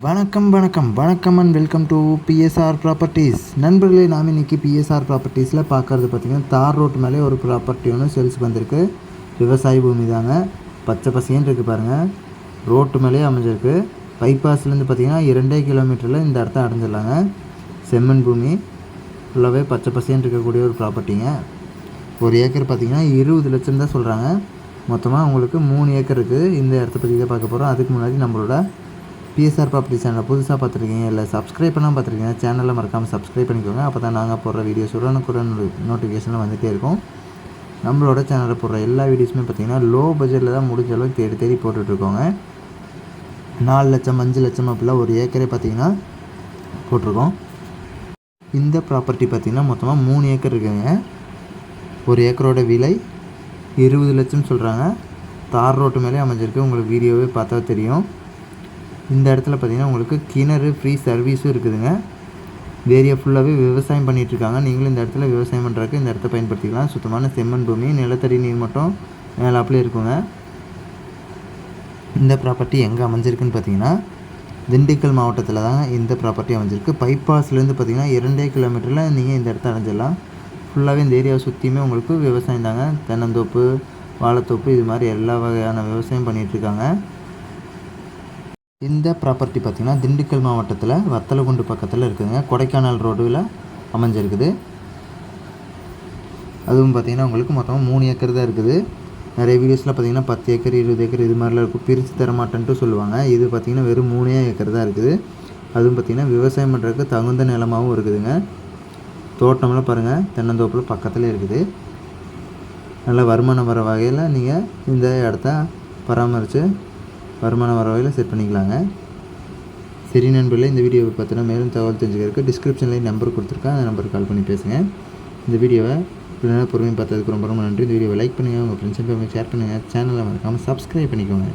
வணக்கம் வணக்கம். வணக்கம் and welcome to BSR properties நண்பர்களே நாம் இன்னைக்கு பிஎஸ்ஆர் ப்ராப்பர்ட்டிஸில் பார்க்கறது பார்த்திங்கன்னா தார் ரோட்டு மேலே ஒரு ப்ராப்பர்ட்டி ஒன்று சேல்ஸுக்கு வந்திருக்கு. விவசாய பூமி தாங்க. பச்சை பசேன்னு இருக்குது பாருங்கள் ரோட்டு மேலே அமைஞ்சிருக்கு. பைபாஸ்லேருந்து பார்த்திங்கன்னா இரண்டே கிலோமீட்டரில் இந்த இடத்த அடைஞ்சிடலாங்க. செம்மண் பூமி. ஃபுல்லாகவே பச்சை பசேன்னு இருக்கக்கூடிய ஒரு ப்ராப்பர்ட்டிங்க ஒரு ஏக்கர் பார்த்திங்கன்னா இருபது லட்சம் தான் சொல்கிறாங்க மொத்தமாக உங்களுக்கு மூணு ஏக்கர் இருக்குது இந்த இடத்த பற்றி தான் பார்க்க போகிறோம் அதுக்கு முன்னாடி நம்மளோட பிஎஸ்ஆர் ப்ராப்பர்ட்டி சேனலை புதுசாக பார்த்துருக்கீங்க இல்லை சப்ஸ்கிரைப் பண்ணால் பார்த்துருக்கீங்க சேனலில் மறக்காமல் சப்ஸ்கிரைப் பண்ணிக்கோங்க. அப்போ தான் நாங்கள் போடுற வீடியோஸ் உடனுக்குடன் நோட்டிஃபிகேஷனில் வந்துகிட்டே இருக்கும். நம்மளோட சேனலில் போடுற எல்லா வீடியோஸுமே பார்த்திங்கன்னா லோ பட்ஜெட்டில் தான் முடிஞ்ச அளவுக்கு தேடி தேடி போட்டுட்ருக்கோங்க நாலு லட்சம் அஞ்சு லட்சம் அப்படிலாம் ஒரு ஏக்கரே பார்த்திங்கன்னா போட்டிருக்கோம். இந்த ப்ராப்பர்ட்டி பார்த்திங்கன்னா மொத்தமாக மூணு ஏக்கர் இருக்குங்க. ஒரு ஏக்கரோட விலை இருபது லட்சம் சொல்கிறாங்க தார் ரோட்டு மேலே அமைஞ்சிருக்கு. உங்களுக்கு வீடியோவே பார்த்தா தெரியும். இந்த இடத்துல பார்த்தீங்கன்னா உங்களுக்கு கிணறு ஃப்ரீ சர்வீஸும் இருக்குதுங்க. இந்த ஏரியா ஃபுல்லாகவே விவசாயம் பண்ணிகிட்ருக்காங்க நீங்களும் இந்த இடத்துல விவசாயம் பண்ணுறதுக்கு இந்த இடத்த பயன்படுத்திக்கலாம். சுத்தமான செம்மண் பூமி நிலத்தடி நீர் மட்டும் மேலாப்பிலே இருக்குங்க. இந்த ப்ராப்பர்ட்டி எங்கே அமைஞ்சிருக்குன்னு பார்த்தீங்கன்னா திண்டுக்கல் மாவட்டத்தில் தான் இந்த ப்ராப்பர்ட்டி அமைஞ்சிருக்கு. பைபாஸ்லேருந்து பார்த்தீங்கன்னா இரண்டே கிலோமீட்டரில் நீங்கள் இந்த இடத்த அடைஞ்சிடலாம். ஃபுல்லாகவே இந்த ஏரியாவை சுற்றியுமே உங்களுக்கு விவசாயம் தாங்க. தென்னந்தோப்பு வாழைத்தோப்பு இது மாதிரி எல்லா வகையான விவசாயம் பண்ணிகிட்ருக்காங்க இருக்காங்க. இந்த ப்ராப்பர்ட்டி பார்த்திங்கன்னா திண்டுக்கல் மாவட்டத்தில் வத்தலகுண்டு பக்கத்தில் இருக்குதுங்க. கொடைக்கானல் ரோடுவில் அமைஞ்சிருக்குது. அதுவும் பார்த்திங்கன்னா உங்களுக்கு மொத்தமாக மூணு ஏக்கர் தான் இருக்குது. நிறைய வீடியோஸில் பார்த்தீங்கன்னா பத்து ஏக்கர் இருபது ஏக்கர் இது மாதிரிலாம் இருக்கும். பிரித்து தர மாட்டேன்ட்டு சொல்லுவாங்க. இது பார்த்திங்கன்னா வெறும் மூணே ஏக்கர் தான் இருக்குது. அதுவும் பார்த்திங்கன்னா விவசாயம் பண்ணுறதுக்கு தகுந்த நிலமாகவும் இருக்குதுங்க. தோட்டம்லாம் பாருங்கள் தென்னந்தோப்பில் பக்கத்தில் இருக்குது. நல்ல வருமானம் வர வகையில் நீங்கள் இந்த இடத்த பராமரித்து வருமானம் வர வகையில் செட் பண்ணிக்கலாங்க. சரி நண்பர்களே இந்த வீடியோவை பார்த்தோன்னா மேலும் தகவல் தெரிஞ்சுக்கிறதுக்கு டிஸ்கிரிப்ஷன்லேயும் நம்பர் கொடுத்துருக்கேன். அந்த நம்பருக்கு கால் பண்ணி பேசுங்க. இந்த வீடியோவை இவ்வளோ நேரம் பொறுமையாக பார்த்ததுக்கு ரொம்ப ரொம்ப நன்றி. இந்த வீடியோவை லைக் பண்ணுங்கள் உங்கள் ஃப்ரெண்ட்ஸ் ஷேர் பண்ணுங்கள் சேனலை மறக்காமல் சப்ஸ்கிரைப் பண்ணிக்கோங்க.